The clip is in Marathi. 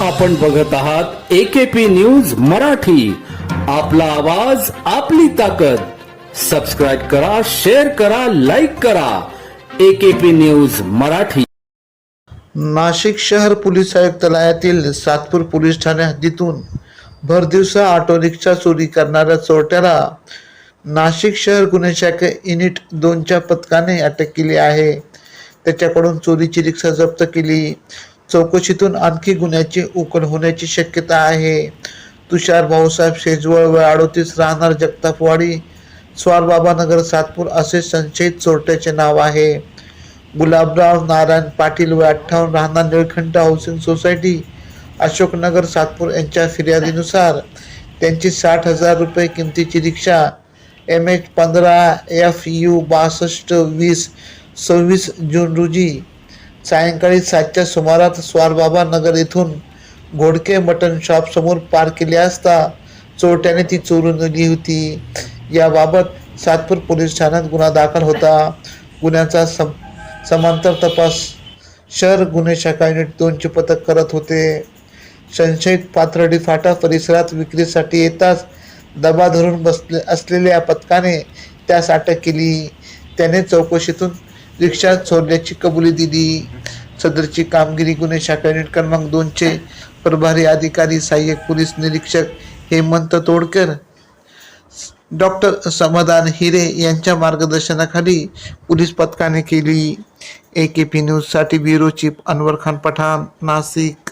आपण बघत आहात एकेपी न्यूज मराठी. आपला आवाज आपली ताकद. सबस्क्राईब करा शेअर करा लाईक करा. AKP news Marathi. नाशिक शहर पोलीस आयुक्तालयातील सातपूर पोलीस ठाणे हद्दीतून भरदिवसा ऑटो रिक्षा चोरी करणाऱ्या चोरट्याला नाशिक शहर गुन्हे शाखा युनिट दोनच्या पथकाने अटक केली आहे. त्याच्याकडून चोरीची रिक्षा जप्त केली. चौकशीतून आणखी गुन्ह्याची उकल होण्याची शक्यता आहे. तुषार भाऊसाहेब शेजवळ व अडोतीस राहणार जगतापवाडी स्वारबाबानगर सातपूर असे संशयित चोरट्याचे नाव आहे. गुलाबराव नारायण पाटील व अठ्ठावन्न राहणार निळखंड हाऊसिंग सोसायटी अशोकनगर सातपूर यांच्या फिर्यादीनुसार त्यांची साठ हजार रुपये किमतीची रिक्षा एम एच पंधरा एफ यू बासष्ट वीस सव्वीस जून रोजी सायंकाळी सातच्या सुमारात स्वारबाबा नगर येथून घोडके मटन शॉप समोर पार्क केले असता चोरट्याने ती चोरून नेली होती. याबाबत सातपूर पोलीस ठाण्यात गुन्हा दाखल होता. गुन्ह्याचा सम समांतर तपास शहर गुन्हे शाखा युनिट दोनचे पथक करत होते. संशयित पाथर्डी फाटा परिसरात विक्रीसाठी येताच दबा धरून बसले असलेल्या पथकाने त्यास अटक केली. त्याने चौकशीतून रिक्षा चोरल्याची कबुली दिली. सदरची कामगिरी गुन्हे शाखा युनिट क्रमांक दोनचे प्रभारी अधिकारी सहाय्यक पोलीस निरीक्षक हेमंत तोडकर डॉक्टर समाधान हिरे यांच्या मार्गदर्शनाखाली पोलीस पथकाने केली. ए के पी न्यूजसाठी ब्युरो चीफ अनवर खान पठाण नाशिक.